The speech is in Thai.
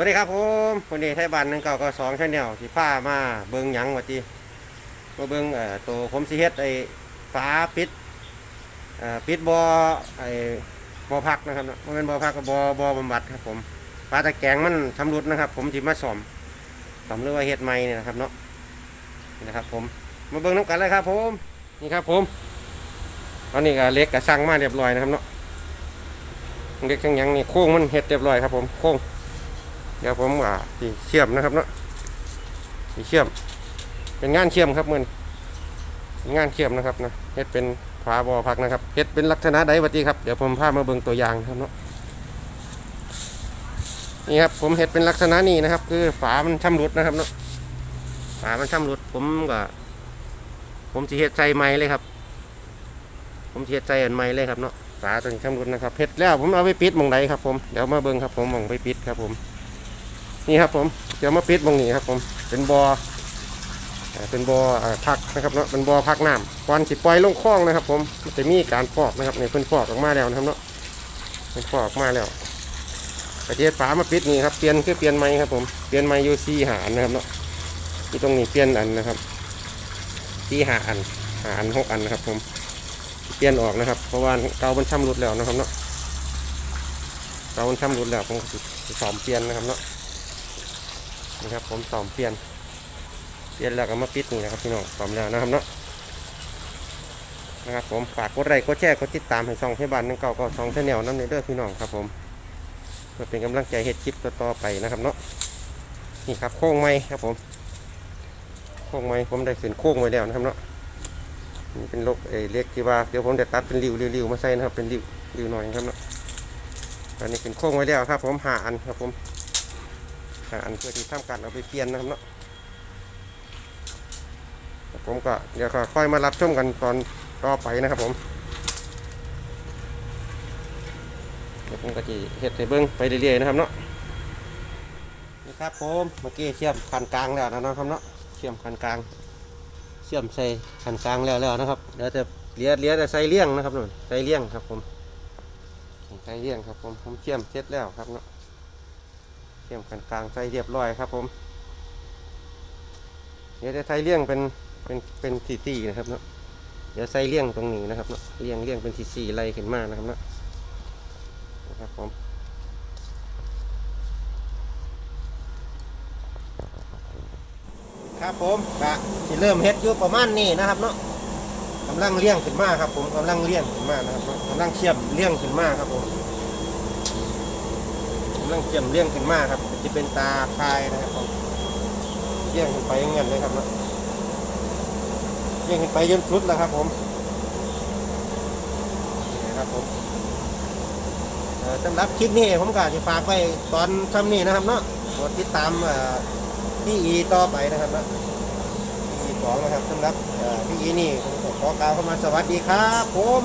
วัสดีครับผมวันนี้ไทยบ้านหนึ่งเก้าก็สองชแนลที่ผ้ามาเบิงหยังวัตีมาเบิงเอ่อตัวผมสิเฮ็ดไอ้ฝาปิดเอ่อปิดบ่อไอ้บ่อพักนะครับเนาะมันเป็นบ่อพักกับบ่อบ่อบำบัดครับผมฝาตะแกรงมันชำรุดนะครับ ผมสิมาซ่อมซ่อมหรือว่าเฮ็ดใหม่เนี่ยนะครับเนาะนี่นะครับ ผมมาเบิงน้ำกันเลยครับ ผมนี่ครับผมตอนนี้ก็เล็กกับสั่งมาเรียบร้อยนะครับเนาะเล็กทั้งหยังนี่โค้งมันเฮ็ดเรียบร้อยครับ ผมโค้ง เดี๋ยวผมอ่าเชื่อมนะครับเนาะเชื่อม เป็นงานเชื่อมครับมือนงานเชื่อมนะครับนะเฮ็ดเป็นฝาบอพักนะครับเฮ็ดเป็นลักษณะใดวัติครับเดี๋ยวผมพามาเบิ่งตัวอย่างครับเนาะนี่ครับผมเฮ็ดเป็นลักษณะนี้นะครับ คือฝามันชำรุดนะครับเนาะฝามันชำรุด ผมก็ผมสิเฮ็ดใจใหม่เลยครับ ผมเฮ็ดใจอันใหม่เลยครับเนาะฝาตัวนี้ชำรุดนะครับเฮ็ดแล้วผมเอาไปปิดมองใดครับผมเดี๋ยวมาเบิ่งครับผมมองไปปิดครับผม นี่ครับผมเดี๋ยวมาปิดตรงนี้ครับผมเป็นบอ่อเป็นบอ่อพักนะครับเนาะเป็นบอ่อพักน้ำก่อนสิปล่อยลงคลองนะครับ ผมมันจะมีการฟอกนะครับเนี่ยเพิ่นฟอกออกมาแล้วนะครับเนาะเพิ่นฟอกออกมาแล้วประเทศฝามาปิดนี่ครับเปลี่ยนคือเปลี่ยนไม้ครับผมเปลี่ยนไม้ยูซีหานนะครับเนาะที่ตรงนี้เปลี่ยนอันนะครับซีหาอันหาอันหกอันนะครับ ผมเปลี่ยนออกนะครับ เพราะว่าเกามันช่ำรุดแล้วนะครับเนาะเกามันช่ำรุดแล้วผมสอมเปลี่ยนนะครับเนาะ นี่ครับผมสอมเปลี่ยน เปลี่ยนแล้วก็มาปิดนี่นะครับพี่น้องสอมแล้วนะครับเนาะนะครับผมฝากกดไลค์กดแชร์กดติดตามให้ช่องให้บ้านหนึงเก่าก็ช่องชแนลน้ำในเด้อพี่น้องครับผมเพื่อเป็นกำลังใจเฮ็ดคลิปต่อๆไปนะครับเนาะนี่ครับโค้งไม้ครับผมโค้งไม้ผมได้ขึ้นโค้งไว้แล้วนะครับเนาะนี่เป็นลกเอเล็กที่ว่าเดี๋ยวผมจะตัดเป็นริ้วริ้วมาใส่นะครับเป็นริ้วริ้วหน่อยนะครับเนาะอันนี้เป็นโค้งไว้แล้วครับ ผมหาอันครับผม อ่าอันเพื่อที่ทำการเอาไปเปลี่ยนนะครับเนาะผมก็เดี๋ยวค่อยมารับชมกันตอนต่อไปนะครับผมเดี๋ยวผมก็จะเฮ็ดให้เบิ้งไปเรื่อยๆนะครับเนาะนี่ครับผมเมื่อกี้เชื่อมคันกลางแล้วนะครับเนาะเชื่อมคันกลาง เชื่อมใส่คันกลางแล้วแล้วนะครับเดี๋ยวจะเลียเลียแต่ใส่เลี่ยงนะครับนู่นใส่เลี่ยงครับผมใส่เลี่ยงครับผมผมเชื่อมเสร็จแล้วครับเนาะ เทียมกันกลางใส่เรียบร้อยครับผมเดี๋ยวจะใส่เลี่ยงเป็นเป็นเป็นทีตีนะครับเนาะเดี๋ยวใส่เลี่ยงตรงนี้นะครับเนาะเลี่ยงเลี่ยงเป็นทีซีไล่ขึ้นมานะครับเนาะนะครับผมครับผมกะที่เริ่มเฮ็ดอยู่ประมาณนี้นะครับเนาะกำลังเลี่ยงขึ้นมาครับผมกำลังเลี่ยงขึ้นมานะครับเนาะกำลังเชื่อมเลี่ยงขึ้นมาครับผมำลังเจียมเลี้ยงขึ้นมากครับจะเป็นตาคายนะครับเลี้ยงขึ้นไปอย่างเงี้ยเลยครับเนาะเลี้ยงขึ้นไปจนสุดแล้วครับ ผมนี่นะครับผมสำหรับคลิปนี้ผมก็จะฝากไว้ตอนทำนี่นะครับเนาะกดติดตามพี่อีต่อไปนะครับเนาะพี่อีสองนะครับสำหรับพี่อีนี่ผมขอกล่าวเข้ามาสวัสดีครับผม